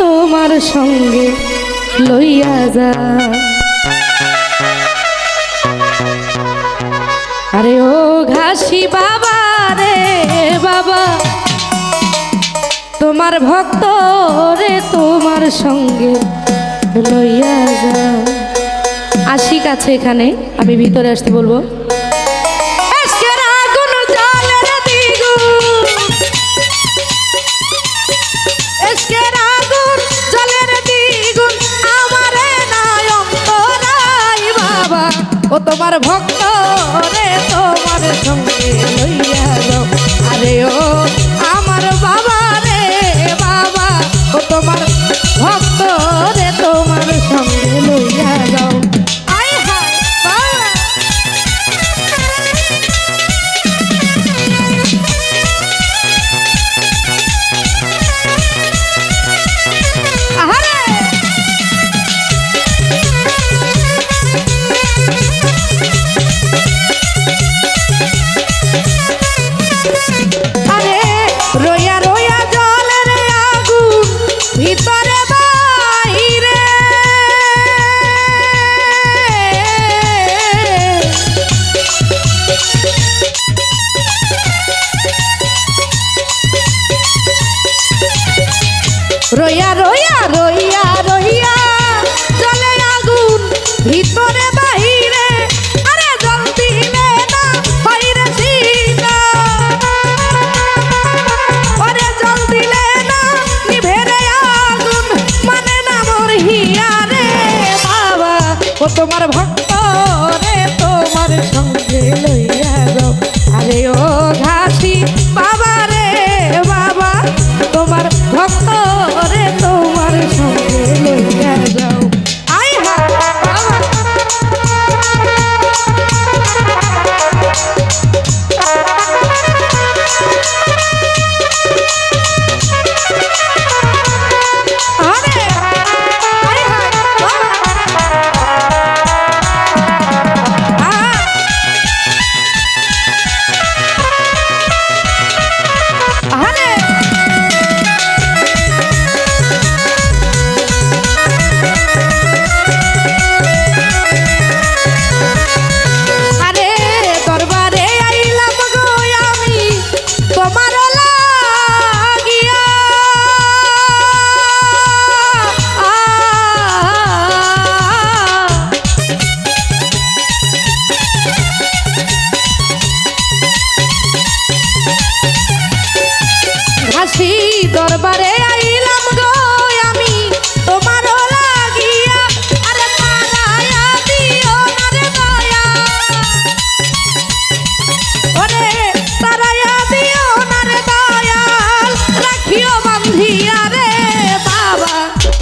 তোমার সঙ্গে লইয়া যা। আরে ও ঘাসি বাবা রে বাবা, তোমার ভক্ত রে তোমার সঙ্গে লইয়া যা। আসি কাছে এখানে, আমি ভিতরে আসতে বলব। আমার ভক্ত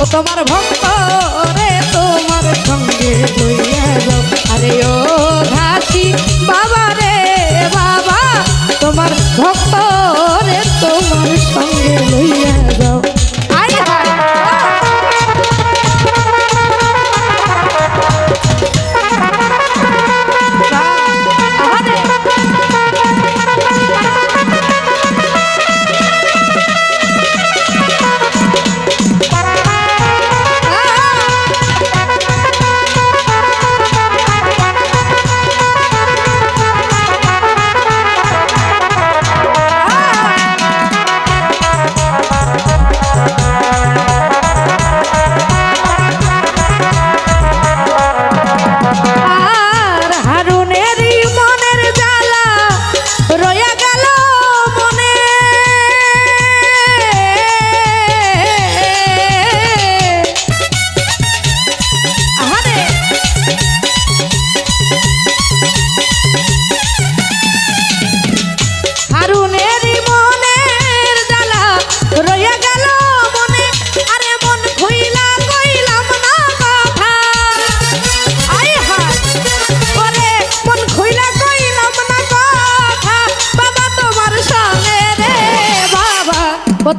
ও তোমার ভক্ত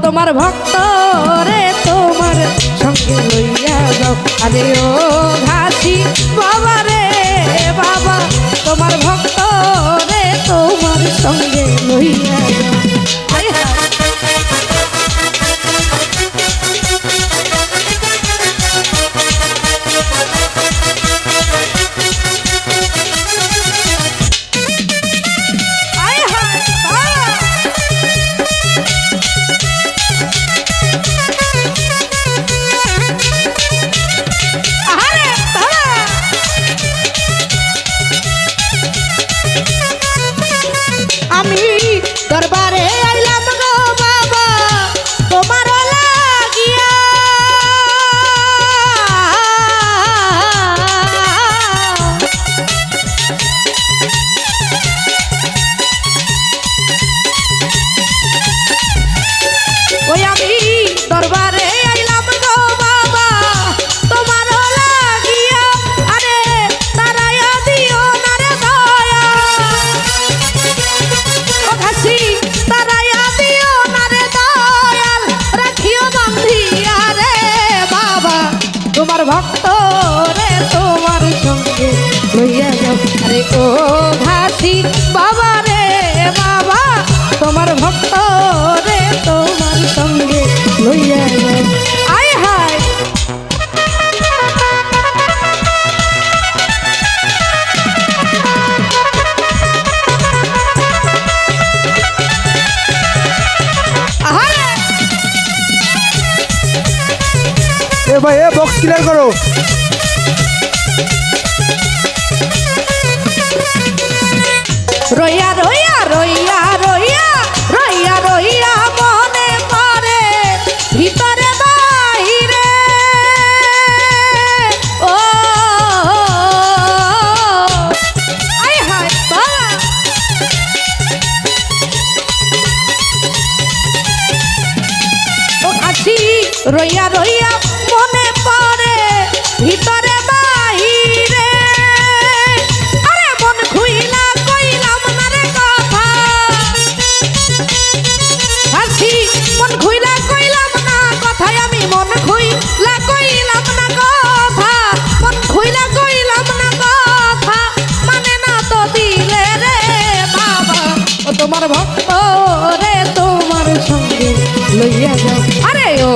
তোমার ভক্ত রে, তোমার সঙ্গে লইয়া যাও। আরে ও ঘাসি, বাবা রে, বাবা, তোমার ভক্ত রে, তোমার সঙ্গে লইয়া যাও। ক্লিয়ার করো তোমার ভক্ত রে, তোমার সঙ্গে লইয়া যাও। আরে ও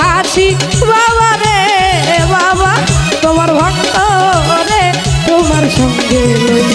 ঘাসি বাবা রে, বাবা, তোমার ভক্ত রে, তোমার সঙ্গে লইয়া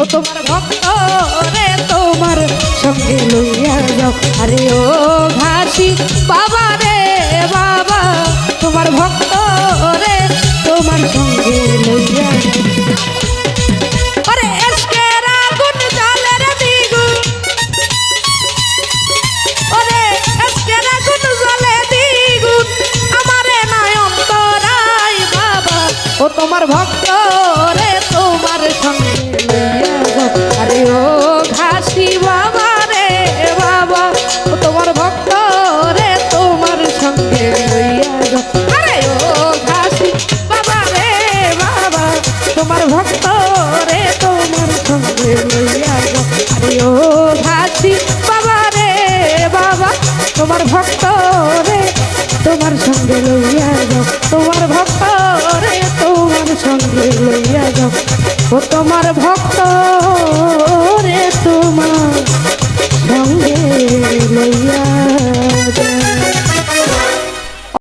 ও তোমার ভক্ত রে, তোমার সঙ্গে লইয়া যাও। আরে ও ঘাসি, বাবা রে, বাবা, তোমার ভক্ত রে তোমার ভক্ত রে, তোমার সঙ্গে লইয়া যাও। তোমার ভক্ত রে, তোমার সঙ্গে লইয়া যাও। ও তোমার ভক্ত রে, তোমার সঙ্গে লইয়া